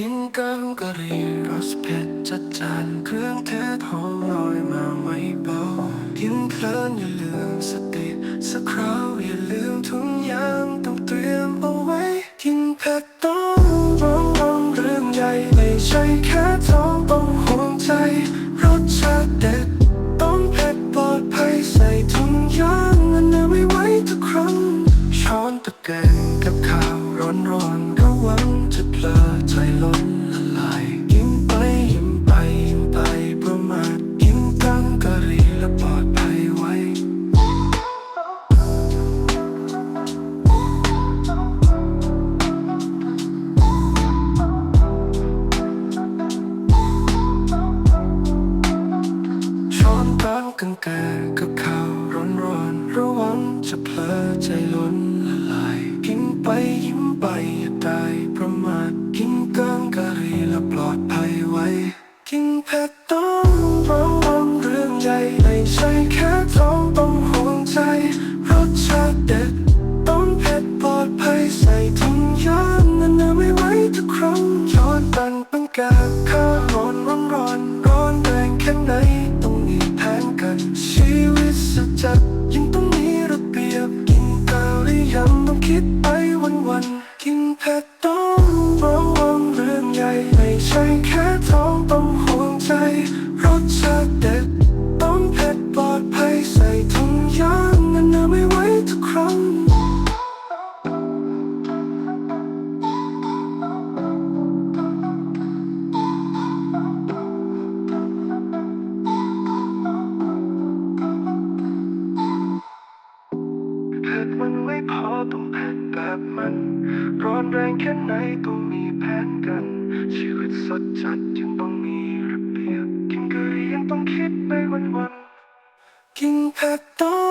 กินกังกะหรี่รสเผ็ดจัดจานเครื่องเทศหอมลอยมาไม่เบากินเพลินอย่าลืมสติสักคราวอย่าลืมทุกอย่างต้องเตรียมเอาไว้กินเผ็ดต้องระวังเรื่องใหญ่ไม่ใช่แค่ท้องต้องห่วงใจรสชาติเด็ดต้องเผ็ดปลอดภัยใส่ถุงยางอันไม่ไว้ทุกครั้งช้อนตะแกรงกับข้าวร้อนๆระวังจะเพลอใจ กลางกันแกงกับข้าวร้อนร้อนระวังจะเพลอใจล้นละลายกินไปยิ้มไปอย่าได้ประมาทกินกลางกะรีและปลอดภัยไว้ กินเผ็ดต้องระวังเรื่องใหญ่ไม่ใช่แค่ท้องต้องห่วงใจรสชาติเด็ดต้องเผ็ดปลอดภัยใส่ถุงยางนั่นนไม่ไหวทุกครั้งช้อนตันปังกาข้าวร้อนร้อน คิดไปวันวันๆกินเผ็ดต้องระวังเรื่องใหญ่ ไม่ใช่แค่ท้องต้องห่วงใจ รสชาติเด็ด มัน ร้อนแรงแค่ไหนต้องมีแผนกัน ชีวิตสดจัดยังต้องมีระเบียบกินกะหรี่ยังต้องคิดไปวันวันกินผักต้อ